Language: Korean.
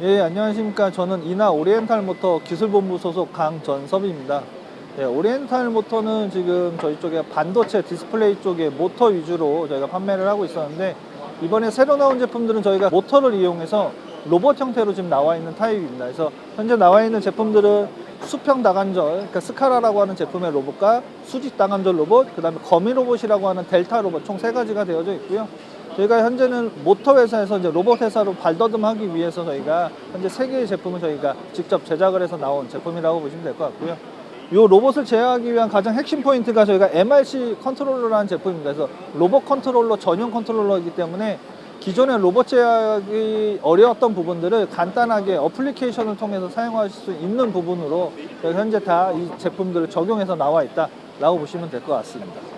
예, 안녕하십니까. 저는 이나 오리엔탈 모터 기술본부 소속 강전섭입니다. 예, 오리엔탈 모터는 지금 저희 쪽에 반도체 디스플레이 쪽에 모터 위주로 저희가 판매를 하고 있었는데 이번에 새로 나온 제품들은 저희가 모터를 이용해서 로봇 형태로 지금 나와 있는 타입입니다. 그래서 현재 나와 있는 제품들은 수평 다관절, 그러니까 스카라라고 하는 제품의 로봇과 수직 다관절 로봇, 그 다음에 거미 로봇이라고 하는 델타 로봇 총 세 가지가 되어져 있고요. 저희가 현재는 모터 회사에서 이제 로봇 회사로 발돋움하기 위해서 저희가 현재 세 개의 제품을 저희가 직접 제작을 해서 나온 제품이라고 보시면 될 것 같고요. 이 로봇을 제어하기 위한 가장 핵심 포인트가 저희가 MRC 컨트롤러라는 제품입니다. 그래서 로봇 컨트롤러 전용 컨트롤러이기 때문에 기존의 로봇 제어하기 어려웠던 부분들을 간단하게 어플리케이션을 통해서 사용하실 수 있는 부분으로 현재 다 이 제품들을 적용해서 나와 있다라고 보시면 될 것 같습니다.